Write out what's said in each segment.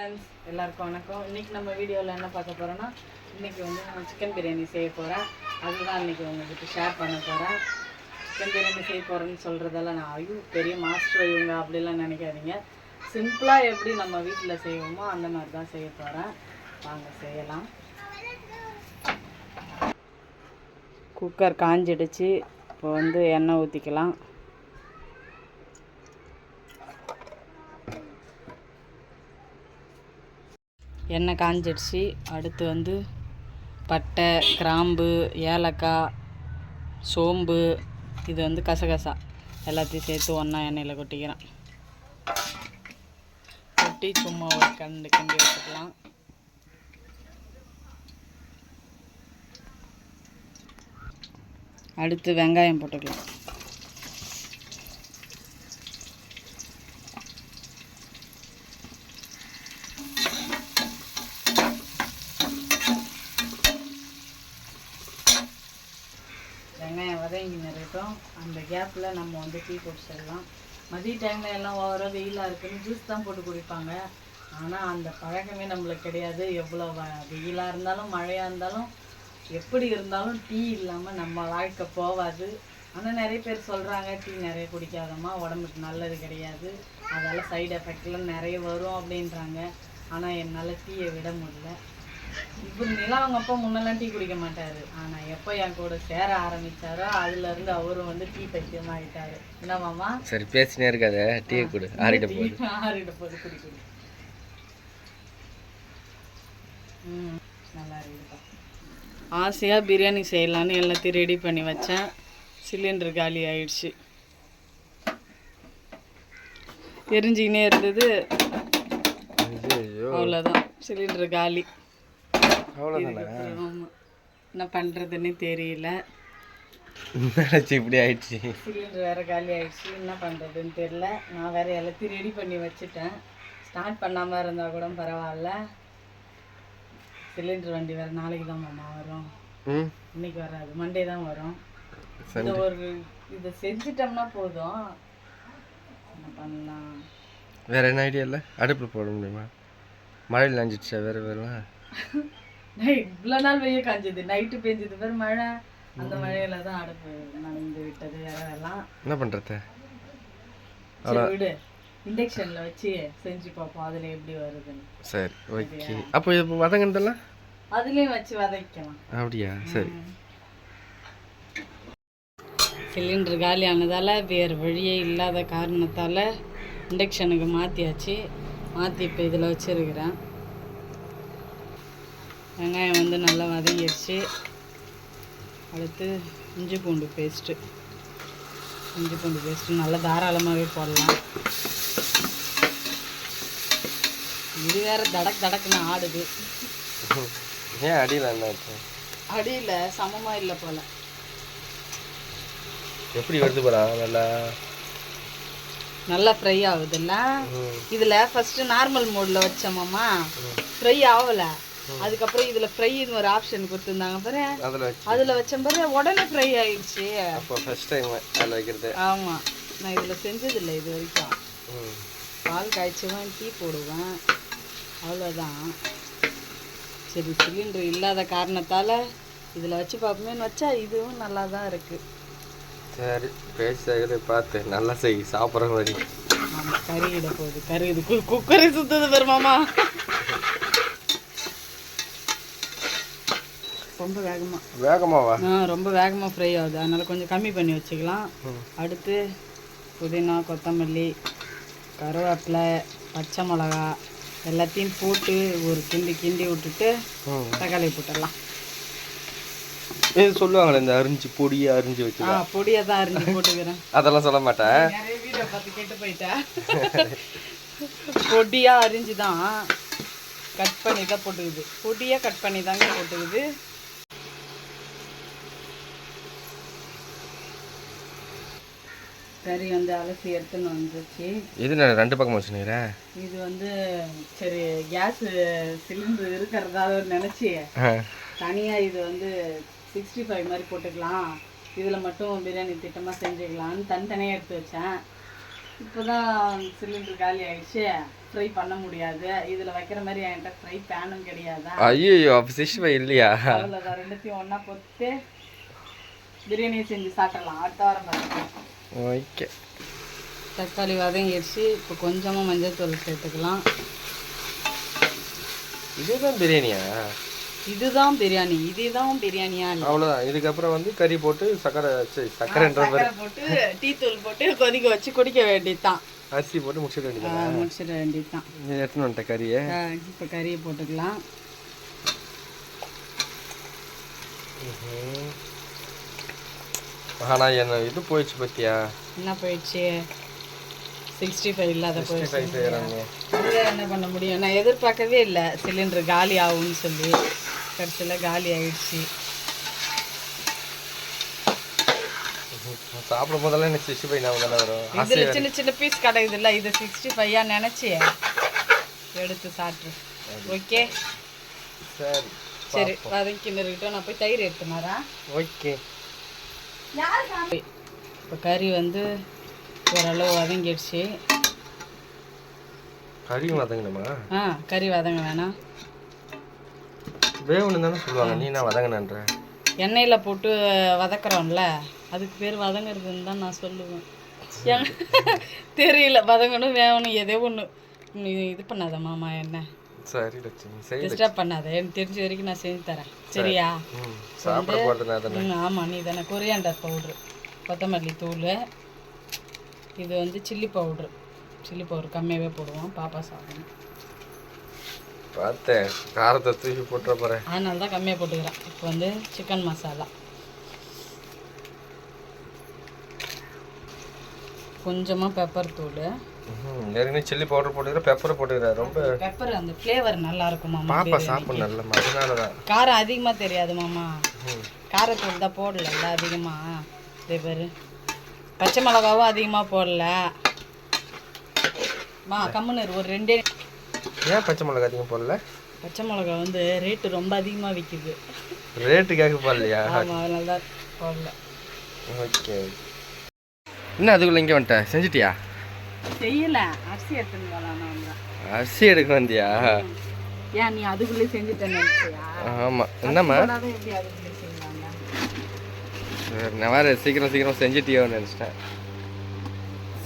Friends எல்லாருக்கும் வணக்கம். இன்னைக்கு நம்ம வீடியோவில் என்ன பார்க்க போகிறோன்னா இன்றைக்கி வந்து நான் சிக்கன் பிரியாணி செய்ய போகிறேன் அதுதான் இன்னைக்கு உங்கள்கிட்ட ஷேர் பண்ண போகிறேன் சிக்கன் பிரியாணி செய்ய போகிறேன்னு சொல்கிறதெல்லாம் நான் ஐயோ பெரிய மாஸ்டர் இவங்க அப்படிலாம் நினைக்காதீங்க. சிம்பிளாக எப்படி நம்ம வீட்டில் செய்வோமோ அந்த மாதிரி தான் செய்ய போகிறேன் வாங்க செய்யலாம். குக்கர் காஞ்சிடுச்சு. இப்போ வந்து எண்ணெய் ஊற்றிக்கலாம் எண்ணெய் காஞ்சிடுச்சு. அடுத்து வந்து பட்டை கிராம்பு ஏலக்காய் சோம்பு இது வந்து கசகசா. எல்லாத்தையும் சேர்த்து ஒன்றா எண்ணெயில் கொட்டிக்கிறேன். கொட்டி சும்மா ஒரு கண்டு கிண்டி வச்சுக்கலாம். அடுத்து வெங்காயம் போட்டுக்கலாம் வெங்காயம் வதங்கி நிறட்டும் அந்த கேப்பில் நம்ம வந்து டீ குடிச்சிடலாம் மதிய டைமில் எல்லாம் ஓவராக வெயிலாக இருக்குன்னு ஜூஸ் தான் போட்டு குடிப்பாங்க. ஆனால் அந்த பழக்கமே நம்மளுக்கு கிடையாது. எவ்வளோ வ- வெயிலாக இருந்தாலும் மழையாக இருந்தாலும் எப்படி இருந்தாலும் டீ இல்லாமல் நம்ம வாழ்க்கை போகாது ஆனால் நிறைய பேர் சொல்கிறாங்க டீ நிறைய குடிக்காதம்மா உடம்புக்கு நல்லது கிடையாது. அதால் சைடு எஃபெக்ட்லாம் நிறைய வரும் அப்படின்றாங்க. ஆனால் என்னால் டீயை விட முடியல. இப்போ நிலா அவங்க அப்பா முன்னெல்லாம் டீ குடிக்க மாட்டாரு. ஆனா எப்போ என் கூட சேர ஆரம்பிச்சாரோ அதுல இருந்து அவரும் வந்து டீ பைத்தியமா ஆயிட்டாரு. என்ன மாமா? சரி பேசினே இருக்காத. டீ கொடு. ஆறிட போகுது. ஆறிட போது குடி குடி. ம் நல்லா இருக்குப்பா. ஆசையாக பிரியாணி செய்யலான்னு எல்லாத்தையும் ரெடி பண்ணி வச்சேன். சிலிண்டர் காலி ஆயிடுச்சு. எரிஞ்சிக்கினே இருந்தது. அவ்வளோதான் சிலிண்டர் காலி. என்ன பண்ணுறதுன்னு தெரியல. நினச்சி இப்படி ஆயிடுச்சு. சிலிண்டர் வேற காலி ஆயிடுச்சு. என்ன பண்ணுறதுன்னு தெரியல. நான் வேற எல்லாத்தையும் ரெடி பண்ணி வச்சுட்டேன். ஸ்டார்ட் பண்ணாமல் இருந்தால் கூட பரவாயில்ல. சிலிண்டர் வண்டி வேற நாளைக்கு தான் மாமா வரும். இன்னைக்கு வராது. மண்டே தான் வரும். இதை ஒரு இதை செஞ்சிட்டோம்னா போதும். என்ன பண்ணலாம்? வேற என்ன ஐடியா இல்லை? அடுப்பில் போட முடியுமா? மழையில் நனைஞ்சிடுச்சா வேற வேறலாம்? இவ்வளோ நாள் வெய்ய காஞ்சது. நைட்டு பெஞ்சது. பேர் மழை. அந்த மழையில தான் அடுப்பு நனைந்து விட்டது. எல்லாம் என்ன பண்ணுறது விடு. இண்டக்ஷன்ல வச்சு செஞ்சு பார்ப்போம். அதுல எப்படி வருதுன்னு. சரி ஓகே அப்போ இப்போ வதங்கினதெல்லாம்? அதுலயும் வச்சு வதக்கலாம். அப்படியா? சரி. சிலிண்டர் காலி ஆனதால வேறு வழியே இல்லாத காரணத்தால் இண்டக்ஷனுக்கு மாற்றியாச்சு மாற்றி இப்போ இதில் வச்சுருக்கிறேன். வெங்காயம் வந்து நல்லா வதங்கிடுச்சு அடுத்து இஞ்சி பூண்டு பேஸ்ட்டு இஞ்சி பூண்டு பேஸ்ட்டு நல்லா தாராளமாகவே போடலாம். இது வேற தடக் தடக்குன்னு ஆடுது. ஏன் அடியில் என்ன அடியில் சமமாக இல்லை போல். எப்படி வருது போறா நல்லா. நல்லா ஃப்ரை ஆகுதுல்ல. இதுல ஃபர்ஸ்ட் நார்மல் மோட்ல வச்சோமாமா ஃப்ரை ஆகல அதுக்கப்புறம் இதுல ஃப்ரைன்னு ஒரு ஆப்ஷன் கொடுத்துருந்தாங்க பாரு. அதில் வச்சு. அதுல வச்ச பாரு உடனே ஃப்ரை ஆயிடுச்சு. அப்போ ஃபர்ஸ்ட் டைம் அதில் வைக்கிறது. ஆமா. நான் இதுல செஞ்சதில்லை இது வரைக்கும். பால் காய்ச்சுவேன் டீ போடுவேன். அவ்வளோதான் சரி சிலிண்டர் இல்லாத காரணத்தால இதுல வச்சு பார்ப்போமேன்னு வச்சா இதுவும் நல்லா தான் இருக்கு. சரி பேசுறது பார்த்து நல்லா செய் சாப்பிட்ற மாதிரி. ஆமா கறியிட போகுது. கறி இது குக்கரே சுத்துது பெருமாமா ரொம்ப வேகமா. வேகமாவா? ஆ ரொம்ப வேகமாக ஃப்ரை ஆகுது. அதனால கொஞ்சம் கம்மி பண்ணி வச்சுக்கலாம். அடுத்து புதினா கொத்தமல்லி கருவேப்பிலை பச்சை மிளகா எல்லாத்தையும் போட்டு ஒரு கிண்டி கிண்டி விட்டுட்டு தக்காளி போட்டுடலாம். இது சொல்லுவாங்களே இந்த அரிஞ்சு பொடியை அரிஞ்சு வச்சு ஆ பொடியை தான் அரிஞ்சு போட்டுக்கிறேன். அதெல்லாம் சொல்ல மாட்டேன் நிறைய வீடியோ பார்த்து கேட்டு போயிட்டேன். பொடியா அரிஞ்சு தான் கட் பண்ணி தான் போட்டுக்குது. பொடியா கட் பண்ணி தாங்க போட்டுக்குது. கறி வந்து அலசி எடுத்துன்னு வந்துச்சு இது நான் ரெண்டு பக்கம் வச்சுக்கிறேன் இது வந்து சரி கேஸ் சிலிண்டர் இருக்கிறதால நினச்சி. தனியாக இது வந்து சிக்ஸ்டி ஃபைவ் மாதிரி போட்டுக்கலாம். இதில் மட்டும் பிரியாணி திட்டமாக செஞ்சுக்கலாம்னு தனித்தனியாக எடுத்து வச்சேன். இப்போதான் சிலிண்டர் காலி ஆயிடுச்சு. ஃப்ரை பண்ண முடியாது. இதில் வைக்கிற மாதிரி என்கிட்ட ஃப்ரை பேனும் கிடையாதா? ஐயோ அப்போ சிக்ஸ்டி ஃபைவ் இல்லையா? அவ்வளோதான் ரெண்டுத்தையும் ஒன்றா பொத்து பிரியாணி செஞ்சு சாப்பிடலாம். அடுத்த வாரம் பார்த்துக்கலாம் ஓகே. தக்காளி வதங்கிடுச்சு இப்போ கொஞ்சமாக மஞ்சள் தூள் சேர்த்துக்கலாம் இதுதான் பிரியாணியா? இதுதான் பிரியாணி. இதுதான் பிரியாணியா அவ்வளோதான் இதுக்கப்புறம் வந்து கறி போட்டு சக்கரை சக்கரைன்ற போட்டு டீ தூள் போட்டு கொதிக்க வச்சு குடிக்க வேண்டியதுதான். அரிசி போட்டு முடிச்சிட வேண்டியது முடிச்சிட வேண்டியதுதான். எடுத்துன்னு வந்துட்டேன் கறியை? இப்போ கறியை போட்டுக்கலாம். ஆனால் என்ன இது போயிடுச்சு பத்தியா? என்ன போயிடுச்சு? சிக்ஸ்டி ஃபைவ் இல்லாத போயிடுச்சு என்ன பண்ண முடியும்? நான் எதிர்பார்க்கவே இல்லை. சிலிண்டர் காலி ஆகும்னு சொல்லி. கடைசியில் காலி ஆயிடுச்சு. சாப்பிடும் போதெல்லாம் எனக்கு சிக்ஸ்டி ஃபைவ் ஞாபகம் வரும். இதுல சின்ன சின்ன பீஸ் கிடைக்குதுல்ல இது சிக்ஸ்டி ஃபைவா நினச்சி எடுத்து சாப்பிட்ரு ஓகே? சரி சரி வதக்கின்னு இருக்கட்டும். நான் போய் தயிர் எடுத்துன்னு வரேன். ஓகே. இப்போ கறி வந்து ஓரளவு வதங்கிடுச்சு. கறியும் வதங்கணுமா? ஆ கறி வதங்க வேணாம். வேவணும் தானே சொல்லுவாங்க நீ நான் வதங்கினன்ற? எண்ணெயில் போட்டு வதக்குறோம்ல அதுக்கு பேர் வதங்குறதுன்னு தான் நான் சொல்லுவேன். தெரியல வதங்கணும் வேகணும் ஏதோ ஒன்று நீ இது பண்ணாத மாமா என்ன? சரி லட்சுமி. சரி டிஸ்டர்ப் பண்ணாத. எனக்கு தெரிஞ்ச வரைக்கும் நான் செஞ்சு தரேன். சரியா? சாப்பிட போகிறது நான் தானே ஆமாம் நீ தானே. கொரியாண்டர் பவுட்ரு கொத்தமல்லி தூள் இது வந்து சில்லி பவுட்ரு சில்லி பவுடர் கம்மியாகவே போடுவோம். பாப்பா சாப்பிடணும். பார்த்தேன். காரத்தை தூக்கி போட்டுற போகிறேன் அதனால தான் கம்மியாக போட்டுக்கிறேன். இப்போ வந்து சிக்கன் மசாலா கொஞ்சமாக பெப்பர் தூள். ஏற்கனவே சில்லி பவுடர் போட்டுக்கிற? பெப்பரை போட்டுக்கிற. ரொம்ப பெப்பர் அந்த ஃப்ளேவர் நல்லா இருக்கும் மாமா. பாப்பா சாப்பிடும் நல்ல அதனால தான் காரம் அதிகமாக தெரியாது மாமா. காரத்தூள் தான் போடல அதிகமாக இதே பேர். பச்சை மிளகாவும் அதிகமாக போடல. மா கம்முன்னு ஒரு ரெண்டே ஏன் பச்சை மிளகா அதிகம் போடல? பச்சை மிளகா வந்து ரேட்டு ரொம்ப அதிகமாக விற்கிது ரேட்டுக்காக போடலையா? ஆமாம் அதனால தான் போடல. ஓகே என்ன அதுக்குள்ள இங்கே வந்துட்டேன் செஞ்சிட்டியா? செய்யல. அரிசி எடுத்துன்னு போகலாம் அரிசி எடுக்க வந்தியா? ஏன் நீ அதுக்குள்ளே செஞ்சுட்டேன்னு ஆமாம் என்னம்மா? சரி, நான் வேறு சீக்கிரம் சீக்கிரம் செஞ்சிட்டியோன்னு நினச்சிட்டேன்.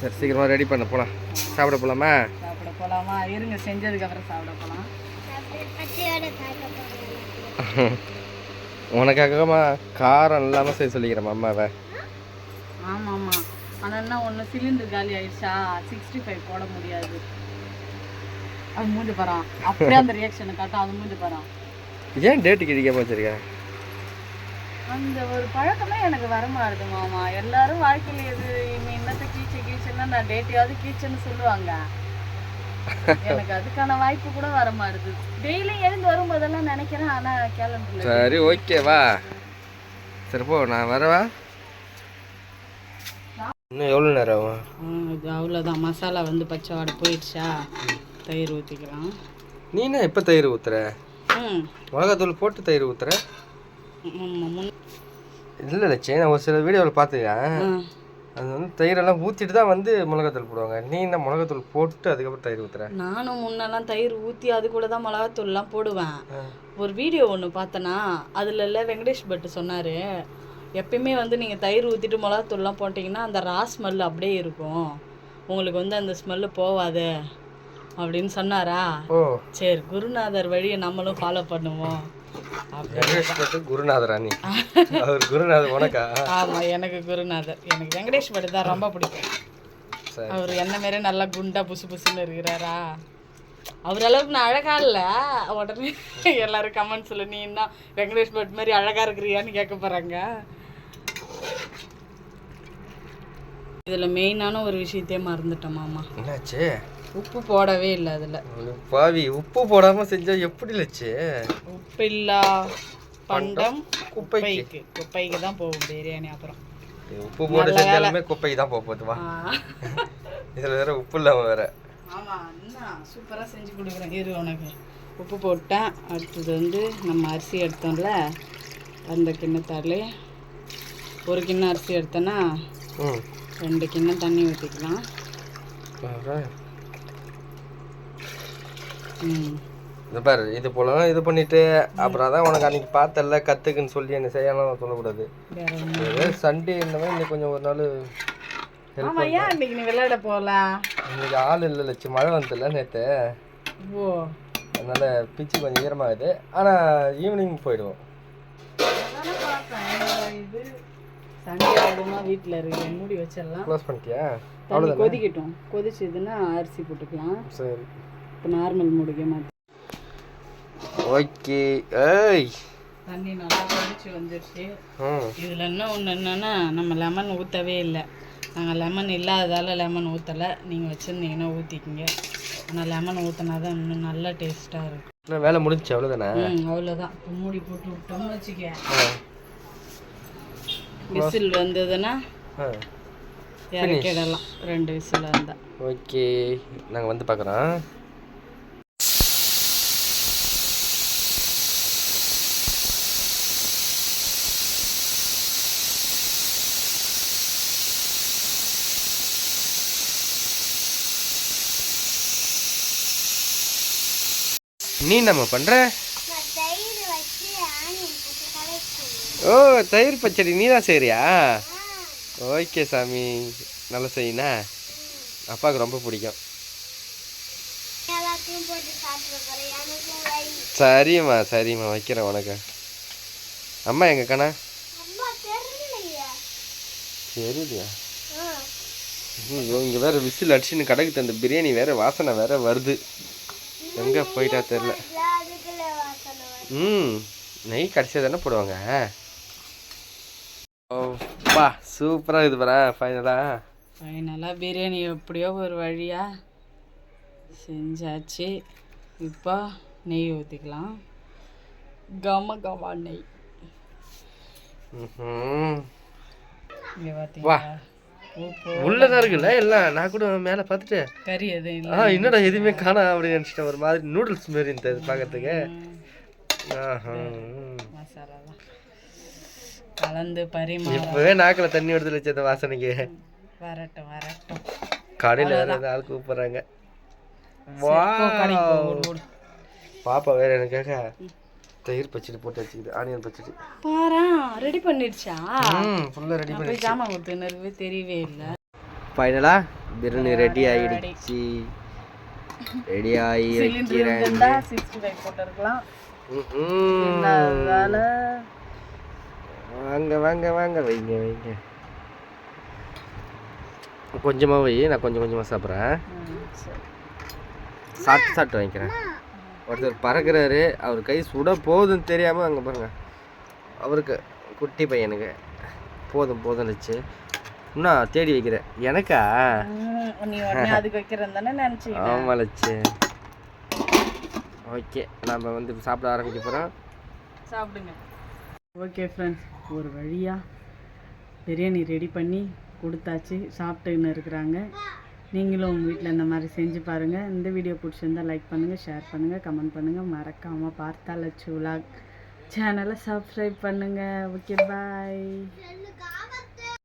சரி சீக்கிரமாக ரெடி பண்ண போகலாம் சாப்பிட போகலாமா சாப்பிட போகலாமா இருங்க செஞ்சதுக்கப்புறம் சாப்பிட போகலாம் உனக்காகமா காரம் இல்லாமல் செய்ய சொல்லிக்கிறேன் அம்மாவை. ஆமாம் ஆனால் என்ன ஒன்று சிலிண்டர் காலி ஆயிடுச்சா? சிக்ஸ்டி ஃபைவ் போட முடியாது. அது மூஞ்சி பரான் அப்படியே அந்த ரியாக்ஷனை காட்டும் அது மூஞ்சி பரான் ஏன் டேட்டு கிழிக்காம வச்சிருக்கேன் அந்த ஒரு பழக்கமே எனக்கு வரமாடுது மாமா. எல்லாரும் வாழ்க்கையில் எது நீ என்னத்தை கீச்சு கீச்சுன்னா நான் டேட்டையாவது கீச்சுன்னு சொல்லுவாங்க. எனக்கு அதுக்கான வாய்ப்பு கூட வர மாட்டுது. டெய்லி எழுந்து வரும்போதெல்லாம் நினைக்கிறேன் ஆனால் கேலண்டர்ல சரி ஓகே வா. சரி போ நான் வரவா? இன்னும் எவ்வளோ நேரம் ஆகும்? இது அவ்வளோதான் மசாலா வந்து பச்சை வாடை போயிடுச்சா? தயிர் ஊற்றிக்கலாம் நீ என்ன எப்போ தயிர் ஊற்றுற மிளகாத்தூள் போட்டு தயிர் ஊற்றுற இல்லை லட்சம் நான் ஒரு சில வீடியோவில் பார்த்துக்கேன் அது வந்து தயிரெல்லாம் ஊற்றிட்டு தான் வந்து மிளகாத்தூள் போடுவாங்க. நீ என்ன மிளகாத்தூள் போட்டு அதுக்கப்புறம் தயிர் ஊற்றுற நானும் முன்னெல்லாம் தயிர் ஊற்றி அது கூட தான் மிளகாத்தூள்லாம் போடுவேன். ஒரு வீடியோ ஒன்று பார்த்தேன்னா அதுல வெங்கடேஷ் பட் சொன்னார். எப்பயுமே வந்து நீங்கள் தயிர் ஊற்றிட்டு மிளகாத்தூள்லாம் போட்டிங்கன்னா அந்த ரா ஸ்மெல் அப்படியே இருக்கும். உங்களுக்கு வந்து அந்த ஸ்மெல்லு போவாது அப்படின்னு சொன்னாரா? சரி குருநாதர் வழியை நம்மளும் ஃபாலோ பண்ணுவோம். பட்டு குருநாதரா நீ? அவர் குருநாதர் உனக்கா? ஆமாம் எனக்கு குருநாதர். எனக்கு வெங்கடேஷ் பட் தான் ரொம்ப பிடிக்கும். அவர் என்ன மாரி நல்லா குண்டா புசு புசுன்னு இருக்கிறாரா? அவர் அளவுக்கு நான் அழகா இல்ல. உடனே எல்லாரும் கமெண்ட்ஸ்ல நீ என்ன வெங்கடேஷ் பட் மாதிரி அழகா இருக்கிறியான்னு கேட்க போறாங்க. இதுல மெயினான ஒரு விஷயத்தையே மறந்துட்டேன் மாமா. என்னாச்சு? உப்பு போடவே இல்லை அதுல. பாவி உப்பு போடாம செஞ்சா எப்படி லட்சு? உப்பு இல்லா பண்டம் குப்பைக்கு. குப்பைக்கு தான் போகும் பிரியாணி அப்புறம். உப்பு போட்டு செஞ்சாலுமே குப்பைக்கு தான் போக போகுது வா. இதுல வேற உப்பு இல்லாம வேற. ஆமா என்ன சூப்பரா செஞ்சு கொடுக்குறேன். இரு உனக்கு. உப்பு போட்டேன். அடுத்தது வந்து நம்ம அரிசி எடுத்தோம்ல அந்த கிண்ணத்தாலே. ஒரு கிண்ணம் அரிசி எடுத்தோன்னா ரெண்டு கிண்ணம் தண்ணி ஊற்றிக்கலாம் பாரு. இது போல இது பண்ணிட்டு அப்புறம் அதான் உனக்கு அன்னைக்கு பார்த்தல கத்துக்குன்னு சொல்லி என்ன செய்யலாம் சொல்லக்கூடாது. சண்டே மாதிரி இன்னைக்கு கொஞ்சம் ஒரு நாள் ஆமா ஏன் இன்னைக்கு நீ விளையாட போகலாம் இன்னைக்கு ஆள் இல்லை லட்சம் மழை வந்ததில்ல நேற்று ஓ. அதனால பிச்சு கொஞ்சம் ஈரமாகுது. ஆனால் ஈவினிங் போயிடுவோம். இது சண்டே ஆகுதுன்னா வீட்டில் இருக்கு மூடி வச்சிடலாம். க்ளோஸ் பண்ணிட்டியா? தண்ணி கொதிக்கட்டும். கொதிச்சதுன்னா அரிசி போட்டுக்கலாம். சரி. இப்போ நார்மல் மூடிக்க மாட்டேன். ஓகே. ஏய். தண்ணி நல்லா கொதிச்சு வந்துருச்சு. இதில் இன்னும் ஒன்று என்னென்னா நம்ம லெமன் ஊற்றவே இல்லை. நாங்கள் லெமன் இல்லாததால் லெமன் ஊற்றலை நீங்கள் வச்சுருந்தீங்கன்னா ஊற்றிக்கிங்க ஆனால் லெமன் ஊற்றினா தான் இன்னும் நல்ல டேஸ்ட்டாக இருக்கும். என்ன வேலை முடிஞ்சுச்சு அவ்வளோதானே அவ்வளோதான் இப்போ மூடி போட்டு விட்டோம்னு வச்சுக்க விசில் வந்ததுன்னா இறக்கிடலாம் ரெண்டு விசில் வந்தால் ஓகே. நாங்கள் வந்து பார்க்குறோம் நீ நம்ம பண்ற? ஓ தயிர் பச்சடி நீ தான் செய்றியா? ஓகே சாமி. நல்லா செய்யினா அப்பாவுக்கு ரொம்ப பிடிக்கும். சரிம்மா சரிம்மா. வைக்கிறேன் உனக்கு. அம்மா எங்க கண்ணா சரியா இங்கே வேற விசில் அடிச்சுன்னு கடைக்கு தந்த பிரியாணி வேற வாசனை வேற வருது. எங்க போயிட்டா தெரில ம் நெய் கடைசியாக தானே போடுவாங்க? ஓப்பா சூப்பராக இது பாரா ஃபைனலாக ஃபைனலாக பிரியாணி எப்படியோ ஒரு வழியாக செஞ்சாச்சு. இப்போ நெய் ஊற்றிக்கலாம் கம கமா நெய். வா. உள்ளதான் இருக்குல்ல எல்லாம்? நான் கூட மேலே பார்த்துட்டு. கறி எதுவும் இல்லை. ஆ என்னடா எதுவுமே காணா அப்படின்னு நினச்சிட்டேன். ஒரு மாதிரி நூடுல்ஸ் மாரி இருந்தது பார்க்கறதுக்கு. ஆஹா கலந்து பரிமாற. இப்போவே நாக்கில் தண்ணி விடுதல் வச்ச அந்த வாசனைக்கு. வரட்டும் வரட்டும். கடையில் வேற ஏதாவது ஆள் கூப்பிட்றாங்க. வா. பாப்பா வேற எனக்காக தயிர் பச்சடி போட்டு வச்சுக்குது ஆனியன் பச்சடி. பாரா ரெடி பண்ணிடுச்சா? ம் ரெடி பண்ணி ஜாமான் கொடுத்துன்னு தெரியவே இல்லை. ஃபைனலாக பிரியாணி ரெடி ஆகிடுச்சு ரெடி சிலிண்டர் வைக்கிறேன். இருந்தா சிக்ஸ்டி ஃபைவ் போட்டிருக்கலாம். ம்ஹும். இல்லாததால வாங்க வாங்க வாங்க வைங்க வைங்க. கொஞ்சமாக வை நான் கொஞ்சம் கொஞ்சமாக சாப்பிட்றேன். சாப்பிட்டு சாப்பிட்டு வாங்கிக்கிறேன். ஒருத்தர் பறக்குறாரு அவர் கை சுட போகுதுன்னு தெரியாமல் அங்கே பாருங்க. அவருக்கு குட்டி பையனுக்கு. போதும் போதும்னுச்சு இன்னும் தேடி வைக்கிறேன். எனக்கா? அதுக்கு வைக்கிறேன் தானே நினச்சிங்க ஆமாம் லட்சு. ஓகே நம்ம வந்து சாப்பிட ஆரம்பிக்க போகிறோம் சாப்பிடுங்க. ஓகே ஃப்ரெண்ட்ஸ் ஒரு வழியாக பிரியாணி ரெடி பண்ணி கொடுத்தாச்சு. சாப்பிட்டுன்னு இருக்கிறாங்க. நீங்களும் உங்கள் வீட்டில் இந்த மாதிரி செஞ்சு பாருங்கள் இந்த வீடியோ பிடிச்சிருந்தா லைக் பண்ணுங்கள் ஷேர் பண்ணுங்கள் கமெண்ட் பண்ணுங்கள் மறக்காமல் பார்த்தா லட்சு விலாக் சேனலை சப்ஸ்கிரைப் பண்ணுங்கள் ஓகே பாய்